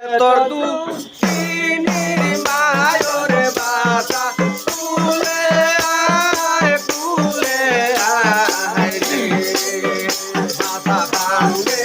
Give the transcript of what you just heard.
তোর দুঃখিনী মায়র বাসা কুলে আয় কুলে আয় রে। বাসা ভাঙে